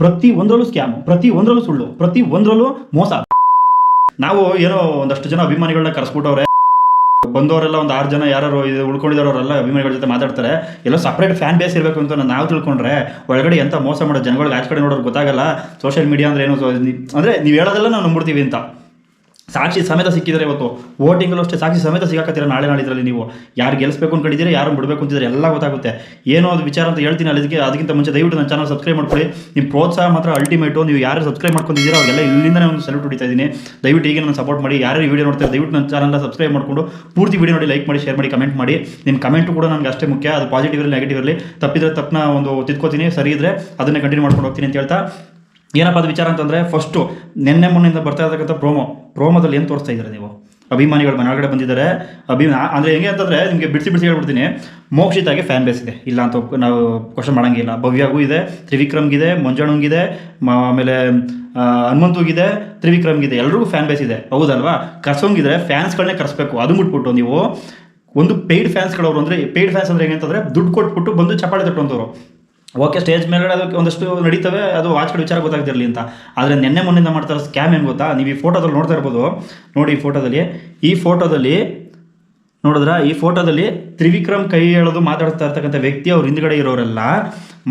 ಪ್ರತಿ ಒಂದರಲ್ಲೂ ಸ್ಕ್ಯಾಮ್ ಪ್ರತಿ ಒಂದರಲ್ಲೂ ಸುಳ್ಳು, ಪ್ರತಿ ಒಂದರಲ್ಲೂ ಮೋಸ. ನಾವು ಏನೋ ಒಂದಷ್ಟು ಜನ ಅಭಿಮಾನಿಗಳನ್ನ ಕರೆಸ್ಬಿಟ್ಟವ್ರೆ. ಬಂದವರೆಲ್ಲ ಒಂದು ಆರು ಜನ ಯಾರು ಇದು ಉಳ್ಕೊಂಡಿರೋರೆಲ್ಲ ಅಭಿಮಾನಿಗಳ ಜೊತೆ ಮಾತಾಡ್ತಾರೆ. ಎಲ್ಲೋ ಸಪ್ರೇಟ್ ಫ್ಯಾನ್ ಬೇಸ್ ಇರಬೇಕು ಅಂತ ನಾವು ತಿಳ್ಕೊಂಡ್ರೆ, ಒಳಗಡೆ ಎಂತ ಮೋಸ ಮಾಡೋ ಜನಗಳಿಗೆ ಆಚೆ ಕಡೆ ನೋಡೋರು ಗೊತ್ತಾಗಲ್ಲ. ಸೋಷಿಯಲ್ ಮೀಡಿಯಾ ಅಂದ್ರೆ ಏನು ಅಂದರೆ ನೀವು ಹೇಳೋದೆಲ್ಲ ನಾವು ನಂಬಿಡ್ತೀವಿ ಅಂತ. ಸಾಕ್ಷಿ ಸಮೇತ ಸಿಕ್ಕಿದ್ದಾರೆ ಇವತ್ತು ವೋಟಿಂಗಲ್ಲೂ ಅಷ್ಟೇ ಸಾಕ್ಷಿ ಸಮೇತ ಸಿಗಾಕತ್ತೀರ ನಾಳೆ ನಾಳಿದ್ರಲ್ಲಿ ನೀವು? ಯಾರು ಗೆಲ್ಲಿಸ್ಬೇಕು ಅಂದ್ಕೊಂಡಿದ್ದೀರಿ ಯಾರು ಬಿಡಬೇಕು ಅಂತಿದ್ರೆ ಎಲ್ಲ ಗೊತ್ತಾಗುತ್ತೆ. ಏನೋ ಅದು ವಿಚಾರ ಅಂತ ಹೇಳ್ತೀನಿ ಅದಕ್ಕೆ ಅದಕ್ಕಿಂತ ಮುಂಚೆ ದಯವಿಟ್ಟು ನನ್ನ ಚಾನಲ್ ಸಬ್ಸ್ಕ್ರೈಬ್ ಮಾಡ್ಕೊಳ್ಳಿ. ನಿಮ್ಮ ಪ್ರೋತ್ಸಾಹ ಮಾತ್ರ ಅಲ್ಟಿಮೇಟು ನೀವು ಯಾರು ಸಬ್ಸ್ಕ್ರೈಬ್ ಮಾಡ್ಕೊಂಡಿದ್ದೀರಾ, ಅವ್ರಿಗೆಲ್ಲ ಇಲ್ಲಿಂದನೇ ಒಂದು ಸೆಲ್ಯೂಟ್ ಹೊಡಿತಾ ಇದ್ದೀನಿ. ದಯವಿಟ್ಟು ಈಗ ನನ್ನ ಸಪೋರ್ಟ್ ಮಾಡಿ ಯಾರು ವಿಡಿಯೋ ನೋಡ್ತಾರೆ ದಯವಿಟ್ಟು ನನ್ನ ಚಾನಲ್ನ ಸಬ್ಸ್ಕ್ರೈಬ್ ಮಾಡಿಕೊಂಡು, ಪೂರ್ತಿ ವಿಡಿಯೋ ನೋಡಿ ಲೈಕ್ ಮಾಡಿ ಶೇರ್ ಮಾಡಿ ಕಮೆಂಟ್ ಮಾಡಿ. ನಿಮ್ಮ ಕಮೆಂಟು ಕೂಡ ನನಗೆ ಅಷ್ಟೇ ಮುಖ್ಯ, ಅದು ಪಾಸಿಟಿವ್ ಇರಲಿ ನೆಗೆಟಿವ್ ಇರಲಿ. ತಪ್ಪಿದ್ರೆ ತಪ್ಪನ್ನ ಒಂದು ತಿದ್ಕೋತೀನಿ, ಸರಿ ಇದ್ರೆ ಅದನ್ನೇ ಕಂಟಿನ್ಯೂ ಮಾಡ್ಕೊಂಡು ಹೋಗ್ತೀನಿ ಅಂತ ಹೇಳ್ತಾ ಏನಪ್ಪ ಅದು ವಿಚಾರ ಅಂತಂದರೆ ಫಸ್ಟು ನಿನ್ನೆ ಮೊನ್ನೆಯಿಂದ ಬರ್ತಾ ಇರತಕ್ಕಂಥ ಪ್ರೋಮೋ ಪ್ರೋಮೋದಲ್ಲಿ ಏನು ತೋರಿಸ್ತಾ ಇದ್ದಾರೆ ನೀವು? ಅಭಿಮಾನಿಗಳು ಮನೆಯೊಳಗಡೆ ಬಂದಿದ್ದಾರೆ ಅಭಿ ಅಂದರೆ ಹೆಂಗೆ ಅಂತಂದರೆ ನಿಮಗೆ ಬಿಡಿಸಿ ಬಿಡಿಸಿ ಹೇಳ್ಬಿಡ್ತೀನಿ. ಮೋಕ್ಷಿತಾಗೆ ಫ್ಯಾನ್ ಬೇಸ್ ಇದೆ. ಇಲ್ಲ ಅಂತ ನಾವು ಕ್ವಶನ್ ಮಾಡೋಂಗಿಲ್ಲ ಭವ್ಯಾಗೂ ಇದೆ ತ್ರಿವಿಕ್ರಮ್ಗಿದೆ ಇದೆ ಮ- ಆಮೇಲೆ ಹನುಮಂತುಗಿದೆ ತ್ರಿವಿಕ್ರಮ್ಗಿದೆ ಎಲ್ರಿಗೂ ಫ್ಯಾನ್ ಬೇಸ್ ಇದೆ. ಹೌದಲ್ವಾ? ಕರ್ಸೋಂಗಿದ್ರೆ ಫ್ಯಾನ್ಸ್ಗಳನ್ನೇ ಕರೆಸ್ಬೇಕು. ಅದು ಮುಟ್ಬಿಟ್ಟು ನೀವು ಒಂದು ಪೇಯ್ಡ್ ಫ್ಯಾನ್ಸ್ಗಳವರು ಅಂದರೆ ಪೇಯ್ಡ್ ಫ್ಯಾನ್ಸ್ ಅಂದರೆ ಹೆಂಗೆ ಅಂತಂದರೆ ದುಡ್ಡು ಕೊಟ್ಬಿಟ್ಟು ಬಂದು ಚಪ್ಪಾಳೆ ತಟ್ಟುವಂಥವ್ರು ಓಕೆ, ಸ್ಟೇಜ್ ಮೇಲೆ ಅದಕ್ಕೆ ಒಂದಷ್ಟು ನಡೀತವೆ, ಅದು ಕಡೆ ವಿಚಾರ ಗೊತ್ತಾಗ್ತಿರಲಿ ಅಂತ. ಆದರೆ ನಿನ್ನೆ ಮೊನ್ನೆಯಿಂದ ಮಾಡ್ತಾರೆ ಸ್ಕ್ಯಾಮ್ ಏನು ಗೊತ್ತಾ? ನೀವು ಈ ಫೋಟೋದಲ್ಲಿ ನೋಡ್ತಾ ಇರ್ಬೋದು. ನೋಡಿ ಈ ಫೋಟೋದಲ್ಲಿ ಈ ಫೋಟೋದಲ್ಲಿ ನೋಡಿದ್ರ? ಈ ಫೋಟೋದಲ್ಲಿ ತ್ರಿವಿಕ್ರಮ್ ಕೈ ಹೇಳೋದು ಮಾತಾಡ್ತಾ ಇರ್ತಕ್ಕಂಥ ವ್ಯಕ್ತಿ ಅವ್ರ ಹಿಂದ್ಗಡೆ ಇರೋರೆಲ್ಲ,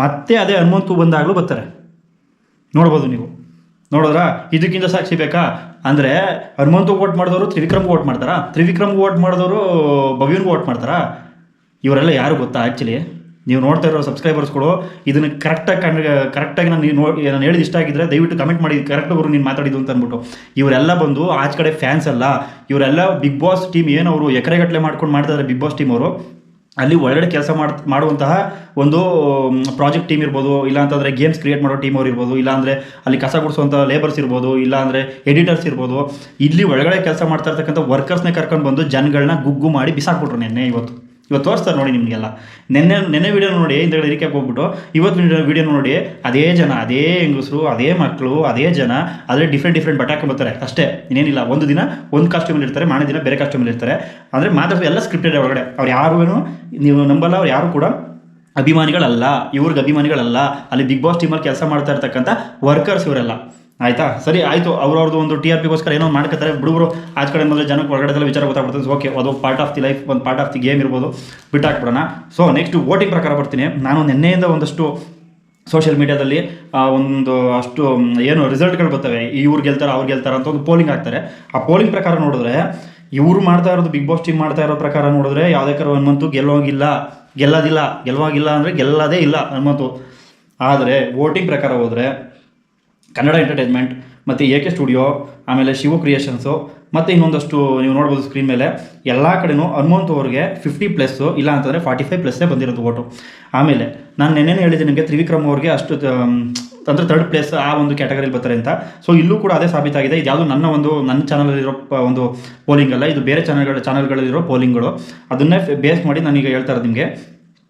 ಮತ್ತೆ ಅದೇ ಹನುಮಂತು ಬಂದಾಗಲೂ ಬರ್ತಾರೆ. ನೋಡ್ಬೋದು ನೀವು. ನೋಡಿದ್ರ? ಇದಕ್ಕಿಂತ ಸಾಕ್ಷಿ ಬೇಕಾ? ಅಂದರೆ ಹನುಮಂತು ಓಟ್ ಮಾಡಿದವರು ತ್ರಿವಿಕ್ರಮ್ಗೆ ಓಟ್ ಮಾಡ್ತಾರಾ? ತ್ರಿವಿಕ್ರಮ್ಗೆ ಓಟ್ ಮಾಡಿದವರು ಭವ್ಯನ್ಗೂ ಓಟ್ ಮಾಡ್ತಾರಾ? ಇವರೆಲ್ಲ ಯಾರು ಗೊತ್ತಾ ಆ್ಯಕ್ಚುಲಿ ನೀವು ನೋಡ್ತಾ ಇರೋ ಸಬ್ಸ್ಕ್ರೈಬರ್ಸ್ಗಳು ಇದನ್ನು ಕರೆಕ್ಟಾಗಿ ಕಂಡು ಕರೆಕ್ಟಾಗಿ ನಾನು ನೋಡಿ ನಾನು ಹೇಳಿದ ಇಷ್ಟ ಆಗಿದ್ರೆ ದಯವಿಟ್ಟು ಕಮೆಂಟ್ ಮಾಡಿ. ಕರೆಕ್ಟ್ ಅವರು ನೀನು ಮಾತಾಡಿದ್ದು ಅಂತ ಅಂದ್ಬಿಟ್ಟು. ಇವರೆಲ್ಲ ಬಂದು, ಆಚೆ ಕಡೆ ಫ್ಯಾನ್ಸ್ ಅಲ್ಲ, ಇವರೆಲ್ಲ ಬಿಗ್ ಬಾಸ್ ಟೀಮ್ ಏನು ಅವರು ಎಕರೆಗಟ್ಟಲೆ ಮಾಡ್ಕೊಂಡು ಮಾಡ್ತಾ ಇದ್ದಾರೆ ಬಿಗ್ ಬಾಸ್ ಟೀಮ್ ಅವರು. ಅಲ್ಲಿ ಒಳಗಡೆ ಕೆಲಸ ಮಾಡ್ ಮಾಡುವಂತಹ ಒಂದು ಪ್ರಾಜೆಕ್ಟ್ ಟೀಮ್ ಇರ್ಬೋದು. ಇಲ್ಲ ಅಂತಂದರೆ ಗೇಮ್ಸ್ ಕ್ರಿಯೇಟ್ ಮಾಡೋ ಟೀಮ್ ಅವ್ರು ಇರ್ಬೋದು. ಇಲ್ಲ ಅಂದರೆ ಅಲ್ಲಿ ಕಸ ಗುಡಿಸುವಂಥ ಲೇಬರ್ಸ್ ಇರ್ಬೋದು. ಇಲ್ಲ ಅಂದರೆ ಎಡಿಟರ್ಸ್ ಇರ್ಬೋದು. ಇಲ್ಲಿ ಒಳಗಡೆ ಕೆಲಸ ಮಾಡ್ತಾ ಇರ್ತಕ್ಕಂಥ ವರ್ಕರ್ಸ್ನೇ ಕರ್ಕೊಂಡು ಬಂದು ಜನಗಳನ್ನ ಗುಗ್ಗು ಮಾಡಿ ಬಿಸಾಕ್ಬಿಟ್ರು ನೆನ್ನೆ ಇವತ್ತು. ಇವತ್ತು ತೋರಿಸ್ತಾರೆ ನೋಡಿ ನಿಮಗೆಲ್ಲ. ನೆನ್ನೆ ನೆನ್ನೆ ವಿಡಿಯೋ ನೋಡಿ ಹಿಂದಗಡೆ ಇರಿಕೆ ಹೋಗ್ಬಿಟ್ಟು, ಇವತ್ತು ವಿಡಿಯೋ ನೋಡಿ, ಅದೇ ಜನ, ಅದೇ ಹೆಂಗಸರು, ಅದೇ ಮಕ್ಕಳು ಅದೇ ಜನ ಅದೇ ಡಿಫ್ರೆಂಟ್ ಡಿಫ್ರೆಂಟ್ ಬಟ್ಟೆ ಬರ್ತಾರೆ. ಅಷ್ಟೇ, ಇನ್ನೇನಿಲ್ಲ. ಒಂದು ದಿನ ಒಂದು ಕಾಸ್ಟ್ಯೂಮಲ್ಲಿ ಇರ್ತಾರೆ ಮಾನೇ ದಿನ ಬೇರೆ ಕಾಸ್ಟ್ಯೂಮಲ್ಲಿ ಇರ್ತಾರೆ. ಅಂದರೆ ಮಾತಾಡೋದು ಎಲ್ಲ ಸ್ಕ್ರಿಪ್ಟೆಡ್ ಒಳಗಡೆ. ಅವ್ರು ಯಾರೂ ನೀವು ನಂಬಲ್ಲ, ಅವ್ರು ಯಾರು ಕೂಡ ಅಭಿಮಾನಿಗಳಲ್ಲ, ಇವ್ರಿಗೆ ಅಭಿಮಾನಿಗಳಲ್ಲ, ಅಲ್ಲಿ ಬಿಗ್ ಬಾಸ್ ಟೀಮಲ್ಲಿ ಕೆಲಸ ಮಾಡ್ತಾ ಇರ್ತಕ್ಕಂಥ ವರ್ಕರ್ಸ್ ಇವರೆಲ್ಲ. ಆಯ್ತಾ? ಸರಿ, ಆಯಿತು. ಅವ್ರವ್ರದ್ದು ಒಂದು ಟಿ ಆರ್ ಪಿಗೋಸ್ಕರ ಏನೋ ಮಾಡ್ಕೋತಾರೆ. ಬಿಡುಗರು, ಆಚ ಕಡೆ ಮೊದಲು ಜನಕ್ಕೆ ಒಳಗಡೆ ವಿಚಾರ ಗೊತ್ತಾಗ್ಬಿಡ್ತದೆ. ಓಕೆ ಅದು ಪಾರ್ಟ್ ಆಫ್ ದಿ ಲೈಫ್ ಒಂದು ಪಾರ್ಟ್ ಆಫ್ ದಿ ಗೇಮ್ ಇರ್ಬೋದು. ಬಿಟ್ಟಾಕ್ಬಿಡೋಣ. ಸೊ ನೆಕ್ಸ್ಟ್ ವೋಟಿಂಗ್ ಪ್ರಕಾರ ಬರ್ತೀನಿ. ನಾನು ನಿನ್ನೆಯಿಂದ ಒಂದಷ್ಟು ಸೋಷಿಯಲ್ ಮೀಡಿಯಾದಲ್ಲಿ ಒಂದು ಅಷ್ಟು ಏನು ರಿಸಲ್ಟ್ಗಳು ಬರ್ತವೆ. ಇವ್ರು ಗೆಲ್ತಾರೆ, ಅವ್ರು ಗೆಲ್ತಾರೆ ಅಂತ ಒಂದು ಪೋಲಿಂಗ್ ಆಗ್ತಾರೆ ಆ ಪೋಲಿಂಗ್ ಪ್ರಕಾರ ನೋಡಿದ್ರೆ, ಇವರು ಮಾಡ್ತಾ ಇರೋದು ಬಿಗ್ ಬಾಸ್ ಟೀಮ್ ಮಾಡ್ತಾ ಇರೋ ಪ್ರಕಾರ ನೋಡಿದ್ರೆ, ಯಾವುದೇ ಕರ ಹನುಮಂತು ಗೆಲ್ಲೋಗಿಲ್ಲ. ಗೆಲ್ಲೋದಿಲ್ಲ. ಗೆಲ್ಲೋಗಿಲ್ಲ ಅಂದರೆ ಗೆಲ್ಲದೇ ಇಲ್ಲ ಹನುಮಂತು ಆದರೆ ವೋಟಿಂಗ್ ಪ್ರಕಾರ ಹೋದರೆ ಕನ್ನಡ ಎಂಟರ್ಟೈನ್ಮೆಂಟ್ ಮತ್ತು ಎ ಕೆ ಸ್ಟುಡಿಯೋ ಆಮೇಲೆ ಶಿವು ಕ್ರಿಯೇಷನ್ಸು ಮತ್ತು ಇನ್ನೊಂದಷ್ಟು ನೀವು ನೋಡ್ಬೋದು ಸ್ಕ್ರೀನ್ ಮೇಲೆ, ಎಲ್ಲ ಕಡೆಯೂ ಹನುಮಂತ್ ಅವ್ರಿಗೆ ಫಿಫ್ಟಿ ಪ್ಲಸ್ಸು ಇಲ್ಲ ಅಂತಂದರೆ ಫಾರ್ಟಿ ಫೈವ್ ಪ್ಲಸ್ಸೇ ಬಂದಿರೋದು ಓಟು ಆಮೇಲೆ ನಾನು ನೆನ್ನೆನೇ ಹೇಳಿದ್ದೆ ನಿಮಗೆ ತ್ರಿವಿಕ್ರಮ್ ಅವ್ರಿಗೆ ಅಷ್ಟು ಅಂದರೆ ತರ್ಡ್ ಪ್ಲೇಸ್ ಆ ಒಂದು ಕ್ಯಾಟಗರಿಲಿ ಬರ್ತಾರೆ ಅಂತ. ಸೊ ಇಲ್ಲೂ ಕೂಡ ಅದೇ ಸಾಬೀತಾಗಿದೆ. ಇದು ಯಾವುದು ನನ್ನ ಒಂದು, ನನ್ನ ಚಾನಲಲ್ಲಿರೋ ಒಂದು ಪೋಲಿಂಗ್ ಅಲ್ಲ, ಇದು ಬೇರೆ ಚಾನಲ್ಗಳ ಚಾನಲ್ಗಳಲ್ಲಿರೋ ಪೋಲಿಂಗ್ಗಳು ಅದನ್ನೇ ಬೇಸ್ ಮಾಡಿ ನಾನೀಗ ಹೇಳ್ತಾ ಇರೋದು ನಿಮಗೆ.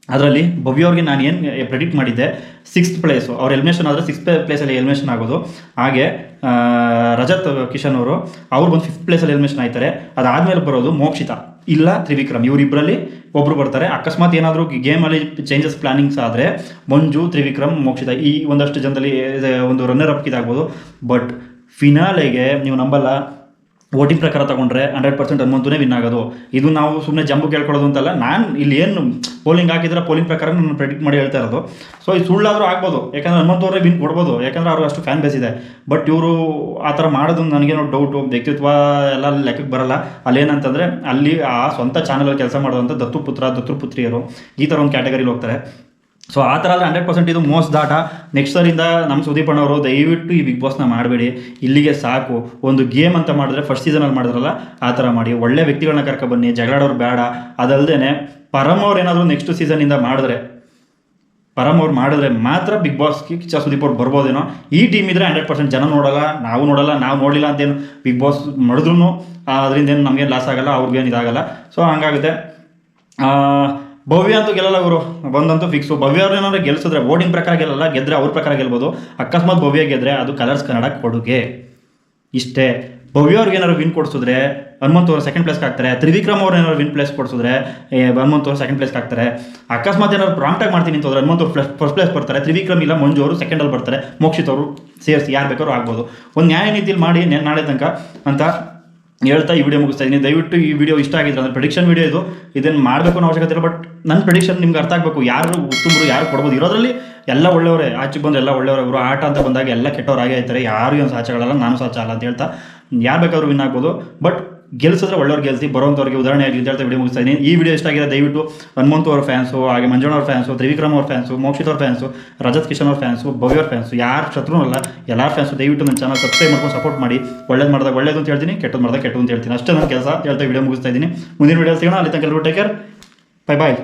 ಅದರಲ್ಲಿ ಭವ್ಯ ಅವ್ರಿಗೆ ನಾನು ಏನು ಪ್ರೆಡಿಕ್ಟ್ ಮಾಡಿದ್ದೆ ಸಿಕ್ಸ್ತ್ ಪ್ಲೇಸು ಅವ್ರು ಎಲಿಮಿನೇಷನ್ ಆದರೆ ಸಿಕ್ಸ್ತ್ ಪ್ಲೇಸಲ್ಲಿ ಎಲಿಮಿನೇಷನ್ ಆಗೋದು. ಹಾಗೆ ರಜತ್ ಕಿಶನ್ ಅವರು, ಅವ್ರು ಬಂದು ಫಿಫ್ತ್ ಪ್ಲೇಸಲ್ಲಿ ಎಲಿಮಿನೇಷನ್ ಆಯ್ತಾರೆ. ಅದಾದಮೇಲೆ ಬರೋದು ಮೋಕ್ಷಿತ. ಇಲ್ಲ, ತ್ರಿವಿಕ್ರಮ್. ಇವರಿಬ್ಬರಲ್ಲಿ ಒಬ್ಬರು ಬರ್ತಾರೆ. ಅಕಸ್ಮಾತ್ ಏನಾದರೂ ಗೇಮಲ್ಲಿ ಚೇಂಜಸ್ ಪ್ಲಾನಿಂಗ್ಸ್ ಆದರೆ, ಮಂಜು, ತ್ರಿವಿಕ್ರಮ್, ಮೋಕ್ಷಿತ ಈ ಒಂದಷ್ಟು ಜನದಲ್ಲಿ ಒಂದು ರನ್ನರ್ ಅಪ್ ಇದಾಗ್ಬೋದು. ಬಟ್ ಫಿನಾಲೆಗೆ ನೀವು ನಂಬಲ್ಲ. ವೋಟಿಂಗ್ ಪ್ರಕಾರ ತಗೊಂಡ್ರೆ ಹಂಡ್ರೆಡ್ ಪರ್ಸೆಂಟ್ ಹನುಮಂತನೇ ವಿನ್ ಆಗೋದು. ಇದು ನಾವು ಸುಮ್ಮನೆ ಜಂಬು ಕೇಳ್ಕೊಳ್ಳೋದು ಅಂತಲ್ಲ, ನಾನು ಇಲ್ಲಿ ಏನು ಪೋಲಿಂಗ್ ಹಾಕಿದ್ರೆ ಪೋಲಿಂಗ್ ಪ್ರಕಾರ ನಾನು ಪ್ರೆಡಿಕ್ಟ್ ಮಾಡಿ ಹೇಳ್ತಾ ಇರೋದು. ಸೊ ಇದು ಸುಳ್ಳಾದರೂ ಆಗ್ಬೋದು, ಯಾಕಂದ್ರೆ ಹನುಮಂತ ಅವರೇ ವಿನ್ ಕೊಡ್ಬೋದು, ಯಾಕಂದ್ರೆ ಅವ್ರಿಗೆ ಅಷ್ಟು ಫ್ಯಾನ್ ಬೇಸ್ ಇದೆ. ಬಟ್ ಇವರು ಆ ಥರ ಮಾಡೋದು ನನಗೇನೋ ಡೌಟು ವ್ಯಕ್ತಿತ್ವ ಎಲ್ಲ ಲೆಕ್ಕಕ್ಕೆ ಬರಲ್ಲ. ಅಲ್ಲೇನಂತಂದರೆ ಅಲ್ಲಿ ಆ ಸ್ವಂತ ಚಾನಲಲ್ಲಿ ಕೆಲಸ ಮಾಡೋದಂಥ ದತ್ತುಪುತ್ರ ದತ್ತುಪುತ್ರಿಯರು ಈ ಥರ ಒಂದು ಕ್ಯಾಟಗರಿಲಿ ಹೋಗ್ತಾರೆ. ಸೊ ಆ ಥರ ಆದರೆ ಹಂಡ್ರೆಡ್ ಪರ್ಸೆಂಟ್ ಇದು ಮೋಸ್ಟ್ ದಾಟ ನೆಕ್ಸ್ಟ್ ಸರಿಂದ ನಮ್ಮ ಸುದೀಪ್ ಅಣ್ಣವರು ದಯವಿಟ್ಟು ಈ ಬಿಗ್ ಬಾಸ್ನ ಮಾಡಬೇಡಿ. ಇಲ್ಲಿಗೆ ಸಾಕು. ಒಂದು ಗೇಮ್ ಅಂತ ಮಾಡಿದ್ರೆ ಫಸ್ಟ್ ಸೀಸನಲ್ಲಿ ಮಾಡಿದ್ರಲ್ಲ, ಆ ಥರ ಮಾಡಿ. ಒಳ್ಳೆ ವ್ಯಕ್ತಿಗಳನ್ನ ಕರ್ಕೊ ಬನ್ನಿ. ಜಗಳಾಡೋರು ಬೇಡ. ಅದಲ್ಲದೆ ಪರಮ್ ಅವ್ರು ಏನಾದರೂ ನೆಕ್ಸ್ಟ್ ಸೀಸನಿಂದ ಮಾಡಿದ್ರೆ, ಪರಮ್ ಅವ್ರು ಮಾಡಿದ್ರೆ ಮಾತ್ರ ಬಿಗ್ ಬಾಸ್ಗೆ ಕಿಚ್ಚ ಸುದೀಪ್ ಅವ್ರು ಬರ್ಬೋದೇನೋ. ಈ ಟೀಮ್ ಇದ್ರೆ ಹಂಡ್ರೆಡ್ ಪರ್ಸೆಂಟ್ ಜನ ನೋಡಲ್ಲ, ನಾವು ನೋಡಲ್ಲ, ನಾವು ನೋಡಲಿಲ್ಲ ಅಂತೇನು ಬಿಗ್ ಬಾಸ್ ಮಾಡಿದ್ರು ಅದರಿಂದ ಏನು ನಮಗೇನು ಲಾಸ್ ಆಗಲ್ಲ, ಅವ್ರಿಗೇನು ಇದಾಗಲ್ಲ. ಸೊ ಹಂಗಾಗುತ್ತೆ. ಭವ್ಯ ಅಂತೂ ಗೆಲ್ಲಲ್ಲ ಅವರು ಬಂದಂತೂ ಫಿಕ್ಸು ಭವ್ಯ ಅವ್ರು ಏನಾದ್ರು ಗೆಲ್ಸಿದ್ರೆ ವೋಟಿಂಗ್ ಪ್ರಕಾರ ಗೆಲ್ಲಲ್ಲ, ಗೆದ್ರೆ ಅವ್ರ ಪ್ರಕಾರ ಗೆಲ್ಬೋದು. ಅಕಸ್ಮಾತ್ ಭವ್ಯ ಗೆದ್ರೆ ಅದು ಕಲರ್ಸ್ ಕನ್ನಡ ಕೊಡುಗೆ. ಇಷ್ಟೇ. ಭವ್ಯ ಅವ್ರಿಗೆ ಏನಾದ್ರು ವಿನ್ ಕೊಡಿಸಿದ್ರೆ, ಹನುಮಂತ್ ಅವರು ಸೆಕೆಂಡ್ ಪ್ಲೇಸ್ಗೆ ಆಗ್ತಾರೆ ತ್ರಿವಿಕ್ರಮ್ ಅವ್ರು ಏನಾದ್ರು ವಿನ್ ಪ್ಲೇಸ್ ಕೊಡಿಸಿದ್ರೆ ಹನುಮಂತ್ ಅವರು ಸೆಕೆಂಡ್ ಪ್ಲೇಸ್ಗೆ ಆಗ್ತಾರೆ ಅಕಸ್ಮಾತ್ ಏನಾದ್ರು ಪ್ರಾಂಪ್ಟಾಗಿ ಮಾಡ್ತೀನಿ ಅಂತ ಹೋದ್ರೆ ಹನುಮಂತ್ ಅವರು ಫಸ್ಟ್ ಪ್ಲೇಸ್ ಬರ್ತಾರೆ, ತ್ರಿವಿಕ್ರಮ್ ಇಲ್ಲ, ಮಂಜು ಅವರು ಸೆಕೆಂಡಲ್ಲಿ ಬರ್ತಾರೆ, ಮೋಕ್ಷಿತ್ ಅವರು ಸೇರಿಸಿ, ಯಾರು ಬೇಕಾದ್ರು ಆಗ್ಬೋದು. ಒಂದು ನ್ಯಾಯ ನೀತಿಯಲ್ಲಿ ಮಾಡಿ ನಾಳೆ ತನಕ ಅಂತ ಹೇಳ್ತಾ ಈ ವಿಡಿಯೋ ಮುಗಿಸ್ತಾ ಇದ್ದೀನಿ ದಯವಿಟ್ಟು ಈ ವಿಡಿಯೋ ಇಷ್ಟ ಆಗಿದ್ರೆ, ಅಂದರೆ ಪ್ರಿಡಿಕ್ಷನ್ ವಿಡಿಯೋ ಇದು, ಇದನ್ನು ಮಾಡಬೇಕು ಅನ್ನೋ ಅವಶ್ಯಕತೆ ಇಲ್ಲ ಬಟ್ ನನ್ನ ಪ್ರಿಡಿಕ್ಷನ್ ನಿಮ್ಗೆ ಅರ್ಥ ಆಗಬೇಕು. ಯಾರು ಉತ್ತಮರು ಯಾರು ಕೊಡ್ಬೋದು? ಇರೋದ್ರಲ್ಲಿ ಎಲ್ಲ ಒಳ್ಳೆಯವರೇ. ಆಚೆ ಬಂದು ಎಲ್ಲ ಒಳ್ಳೆಯವರು. ಅವರು ಆಟ ಅಂತ ಬಂದಾಗ ಎಲ್ಲ ಕೆಟ್ಟವರಾಗೇ ಇರ್ತಾರೆ ಯಾರು ಏನು ಸಾಚಾಗಲ್ಲ ನಾನು ಸಾಚ ಅಲ್ಲ ಅಂತ ಹೇಳ್ತಾ, ಯಾರು ಬೇಕಾದ್ರೂ ವಿನ್ ಆಗ್ಬೋದು. ಬಟ್ ಗೆಲ್ಸಿದ್ರೆ ಒಳ್ಳೆಯವ್ರು ಗೆಲ್ಸಿ ಬರೋಂಥವ್ರಿಗೆ ಉದಾಹರಣೆ ಆಗಲಿ ಅಂತ ಹೇಳ್ತಾ ವಿಡಿಯೋ ಮುಗಿಸ್ತಾ ಇದ್ದೀನಿ. ಈ ವಿಡಿಯೋ ಇಷ್ಟ ಆಗಿದೆ ದಯವಿಟ್ಟು ಹನುಮಂತು ಅವ್ರ ಫ್ಯಾನ್ಸು ಹಾಗೆ ಮಂಜುಣ ಅವ್ರ ಫ್ಯಾನ್ಸು ತ್ರಿವಿಕ್ರಮ್ ಅವ್ರ ಫ್ಯಾನ್ಸು ಮೋಕ್ಷಿತ್ ಅವ್ರ ಫ್ಯಾನ್ಸು ರಜತ್ ಕಿಶನ್ ಅವ್ರ ಫ್ಯಾನ್ಸು ಭವ್ಯ ಅವ್ರ ಫ್ಯಾನ್ಸು ಯಾರು ಶತ್ರು ಅಲ್ಲ, ಎಲ್ಲರ ಫ್ಯಾನ್ಸು ದಯವಿಟ್ಟು ನನ್ನ ಚಾನಲ್ ಸಬ್ಸ್ಕ್ರೈಬ್ ಮಾಡ್ಕೊಂಡು ಸಪೋರ್ಟ್ ಮಾಡಿ. ಒಳ್ಳೇದು ಮಾಡಿದಾಗ ಒಳ್ಳೇದು ಅಂತ ಹೇಳ್ತೀನಿ ಕೆಟ್ಟದ್ದು ಮಾಡಿದಾಗ ಕೆಟ್ಟದ್ದು ಅಂತ ಹೇಳ್ತೀನಿ. ಅಷ್ಟೇ ನನ್ನ ಕೆಲಸ ಹೇಳ್ತಾ ವಿಡಿಯೋ ಮುಗಿಸ್ತಾ ಇದ್ದೀನಿ. ಮುಂದಿನ ವಿಡಿಯೋ ಸಿಗೋಣ. ಅಲ್ಲಿ ತನಕ ಟೇಕ್ ಕೇರ್ ಬೈ ಬಾಯ್